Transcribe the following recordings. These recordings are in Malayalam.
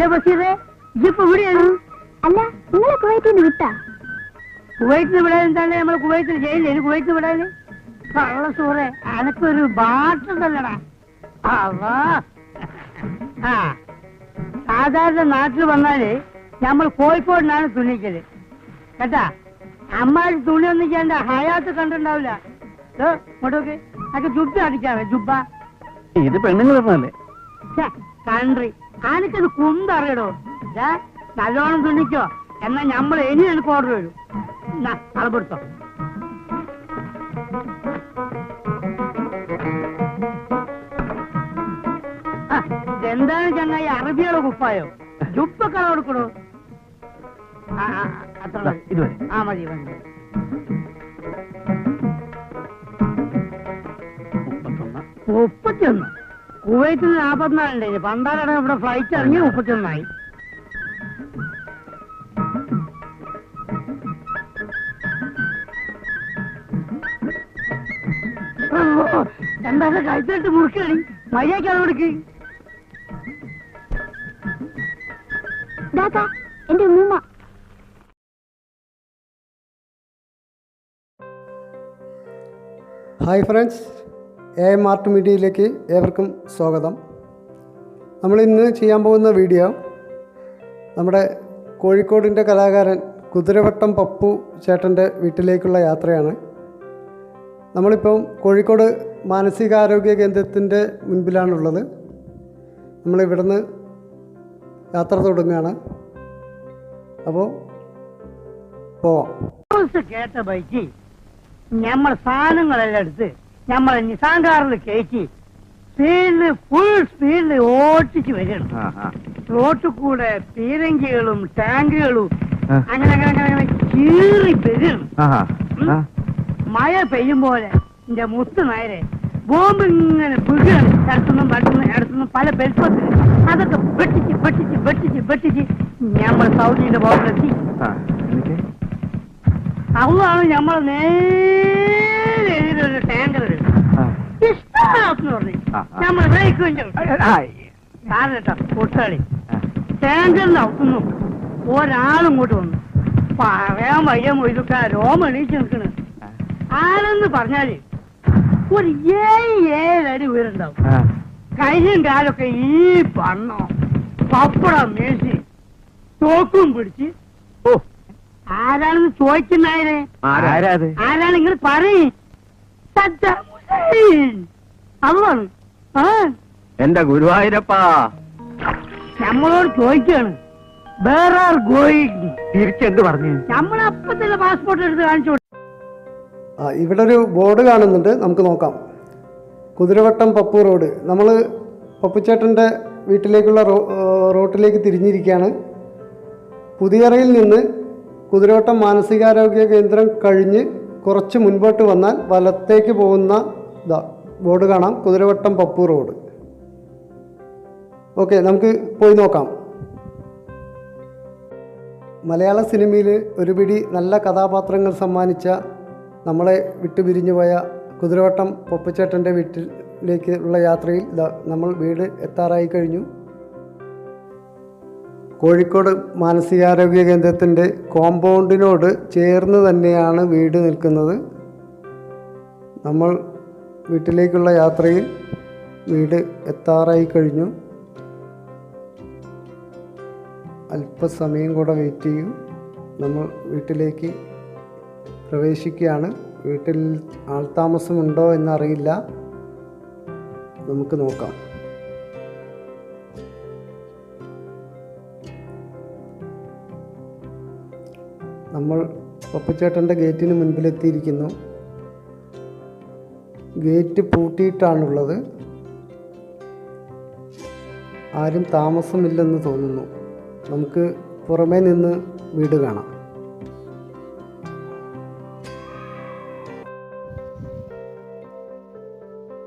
അല്ല ബഷീറെ ഇതിപ്പോ ഇവിടെയാണ്. അല്ല നിങ്ങളെ കുവൈറ്റിൽ നിന്ന് വിട്ടാ. കുവൈറ്റിന് വിടാൻ എന്താണ് നമ്മൾ കുവൈറ്റിന് ജയിലില്ല കുവൈറ്റിന് വിടാന്? കള്ള സൂറെ അനക്കൊരു ബാട്ടുണ്ടല്ലടാ അവാ ആ സാധാരണ നാട്ടിൽ വന്നാൽ നമ്മൾ കോഴിക്കോടിനാണ് തുണിക്കൽ കേട്ടാ? അമ്മാര് തുണി ഒന്നും ചെയ്യണ്ട ഹയാത്ത് കണ്ടിണ്ടാവില്ല ദോ, ഇങ്ങോട്ട് നോക്ക്. അതൊക്കെ ജുബ്ബ അടിക്കാവേ ജുബ്ബ ഇത് പെണ്ണുങ്ങൾ കൺട്രി. ആനക്കത് കുന്തറിയടോ ദാ, നല്ലോണം തുണിക്കോ എന്നാ നമ്മൾ ഇനി എനിക്ക് ഓർഡർ വരും. അളപ്പെടുത്തോ എന്താണ് ചങ്ങായി അറബിയുടെ കുപ്പായോ? ചുപ്പൊക്കെ കൊടുക്കണോ? അത്ര. ആ മതി മതി മുപ്പത്തിയൊന്ന് കുവൈത്തിൽ നാപ്പത്തിനാലുണ്ട്. പണ്ടാലാണ് ഇവിടെ ഫ്ലൈറ്റ് ഇറങ്ങി മുപ്പത്തിയൊന്നായി. എന്താണ് കഴിച്ചിട്ട് മുറുക്കണി മര്യാദക്കാണ് കൊടുക്ക്. എന്റെ ഉമ്മ hi friends A M art മീഡിയയിലേക്ക് ഏവർക്കും സ്വാഗതം. നമ്മൾ ഇന്ന് ചെയ്യാൻ പോകുന്ന വീഡിയോ നമ്മുടെ കോഴിക്കോടിന്റെ കലാകാരൻ കുതിരവട്ടം പപ്പു ചേട്ടന്റെ വീട്ടിലേക്കുള്ള യാത്രയാണ്. നമ്മളിപ്പം കോഴിക്കോട് മാനസികാരോഗ്യ കേന്ദ്രത്തിന്റെ മുൻപിലാണുള്ളത്. നമ്മളിവിടുന്ന് യാത്ര തുടങ്ങുകയാണ്. അപ്പോൾ പോവാം. കേട്ട ബൈക്ക് ഞമ്മൾ സാധനങ്ങളെല്ലാം എടുത്ത് ഞമ്മളെ നിസാങ്കാറിൽ കയറ്റി സ്പീഡിൽ ഫുൾ സ്പീഡിൽ ഓട്ടിച്ച് വരണം റോട്ടിൽ കൂടെ പീരങ്കികളും ടാങ്കുകളും അങ്ങനെ അങ്ങനെ അങ്ങനെ കീറി. ആ. മഴ പെയ്യും പോലെ എന്റെ മുത്ത് നേരെ ബോംബ് ഇങ്ങനെ വീഴുകയാണ്. ഇടത്തുനിന്നും വലത്തുനിന്നും ഇടത്തുനിന്നും പല ബെൽപ്പത്തിൽ അതൊക്കെ വെട്ടിച്ച് വെട്ടിച്ച് വെട്ടിച്ച് വെട്ടിച്ച് ഞമ്മൾ സൗദിയുടെ ബോംബിലെത്തി? അതാണ് നമ്മൾ നേരെ എതിരൊരു ടാങ്കർ ആ. ഇഷ്ടമാണെന്ന് പറഞ്ഞു ആ, ആ. നമ്മൾ ബ്രേക്കും ചെയ്യും ആ. കാരണട്ടോ പൊട്ടാളി ആ. ടാങ്കറിന്റെ അവിടുന്ന് ഒരാളും ഇങ്ങോട്ട് വന്നു. പറയാൻ വയ്യ മൊയ്തുക്ക രോമ എണീച്ച് നിൽക്കണ്. ആരെന്ന് പറഞ്ഞാൽ ഒരു ഏഴ് ഏഴടി ഉയരുണ്ടാവും കഴിഞ്ഞ കയ്യും കാലൊക്കെ ഈ പണ്ണോ പപ്പടം മേശി തോക്കും പിടിച്ച്. ഓ. ആരാണെന്ന് ചോദിക്കുന്നായരെ ആരാ? അത്? ആരാണ് നിങ്ങൾ പറയും? Saddam Hussein. അതാണ് എന്റെ ഗുരുവായൂരപ്പാ. നമ്മളോട് ചോദിക്കാണ് വേറെ ആർ ഗോയിങ് തിരിച്ചെന്ത് പറഞ്ഞു? നമ്മളപ്പത്തുള്ള പാസ്പോർട്ട് എടുത്ത് കാണിച്ചു ആ, ഇവിടെ ഒരു ബോർഡ് കാണുന്നുണ്ട്. നമുക്ക് നോക്കാം. കുതിരവട്ടം പപ്പു റോഡ്. നമ്മൾ പപ്പുച്ചേട്ടന്റെ വീട്ടിലേക്കുള്ള റോട്ടിലേക്ക് തിരിഞ്ഞിരിക്കുകയാണ്. പുതിയറയിൽ നിന്ന് കുതിരവട്ടം മാനസികാരോഗ്യ കേന്ദ്രം കഴിഞ്ഞ് കുറച്ച് മുൻപോട്ട് വന്നാൽ വലത്തേക്ക് പോകുന്ന ഇതാ ബോർഡ് കാണാം. കുതിരവട്ടം പപ്പു റോഡ്. ഓക്കെ നമുക്ക് പോയി നോക്കാം. മലയാള സിനിമയിൽ ഒരു പിടി നല്ല കഥാപാത്രങ്ങൾ സമ്മാനിച്ച നമ്മളെ വിട്ടുപിരിഞ്ഞു പോയ കുതിരവട്ടം പൊപ്പച്ചേട്ടന്റെ വീട്ടിലേക്ക് ഉള്ള യാത്രയിൽ നമ്മൾ വീട് എത്താറായി കഴിഞ്ഞു. കോഴിക്കോട് മാനസികാരോഗ്യ കേന്ദ്രത്തിന്റെ കോമ്പൗണ്ടിനോട് ചേർന്ന് തന്നെയാണ് വീട് നിൽക്കുന്നത്. നമ്മൾ വീട്ടിലേക്കുള്ള യാത്രയിൽ വീട് എത്താറായി കഴിഞ്ഞു. അല്പസമയം കൂടെ വെയിറ്റ് ചെയ്യും. നമ്മൾ വീട്ടിലേക്ക് പ്രവേശിക്കുകയാണ്. വീട്ടിൽ ആൾതാമസമുണ്ടോ എന്നറിയില്ല. നമുക്ക് നോക്കാം. നമ്മൾ പപ്പച്ചേട്ടന്റെ ഗേറ്റിന് മുൻപിലെത്തിയിരിക്കുന്നു. ഗേറ്റ് പൂട്ടിയിട്ടാണുള്ളത്. ആരും താമസമില്ലെന്ന് തോന്നുന്നു. നമുക്ക് പുറമേ നിന്ന് വീട് കാണാം.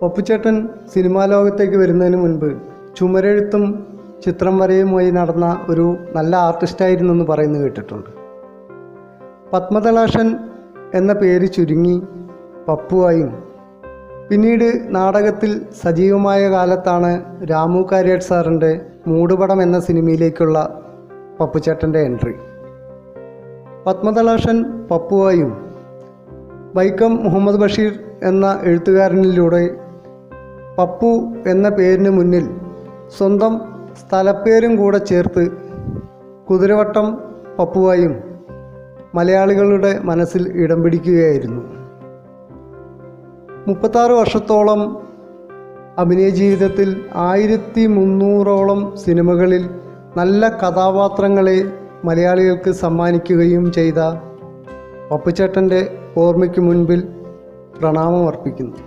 പപ്പുച്ചേട്ടൻ സിനിമാ ലോകത്തേക്ക് വരുന്നതിന് മുൻപ് ചുമരെഴുത്തും ചിത്രം വരയുമായി നടന്ന ഒരു നല്ല ആർട്ടിസ്റ്റായിരുന്നു എന്ന് പറയുന്നു കേട്ടിട്ടുണ്ട്. പത്മതലാഷൻ എന്ന പേര് ചുരുങ്ങി പപ്പുവായും പിന്നീട് നാടകത്തിൽ സജീവമായ കാലത്താണ് രാമു കാര്യേട്ട് സാറിന്റെ മൂടുപടം എന്ന സിനിമയിലേക്കുള്ള പപ്പുച്ചേട്ടന്റെ എൻട്രി. പത്മതലാഷൻ പപ്പുവായും വൈക്കം മുഹമ്മദ് ബഷീർ എന്ന എഴുത്തുകാരനിലൂടെ പപ്പു എന്ന പേരിന് മുന്നിൽ സ്വന്തം സ്ഥലപ്പേരും കൂടെ ചേർത്ത് കുതിരവട്ടം പപ്പുവായും മലയാളികളുടെ മനസ്സിൽ ഇടം പിടിക്കുകയായിരുന്നു. മുപ്പത്താറ് വർഷത്തോളം അഭിനയ ജീവിതത്തിൽ ആയിരത്തി മുന്നൂറോളം സിനിമകളിൽ നല്ല കഥാപാത്രങ്ങളെ മലയാളികൾക്ക് സമ്മാനിക്കുകയും ചെയ്ത പപ്പുച്ചേട്ടന്റെ ഓർമ്മയ്ക്ക് മുൻപിൽ പ്രണാമം അർപ്പിക്കുന്നു.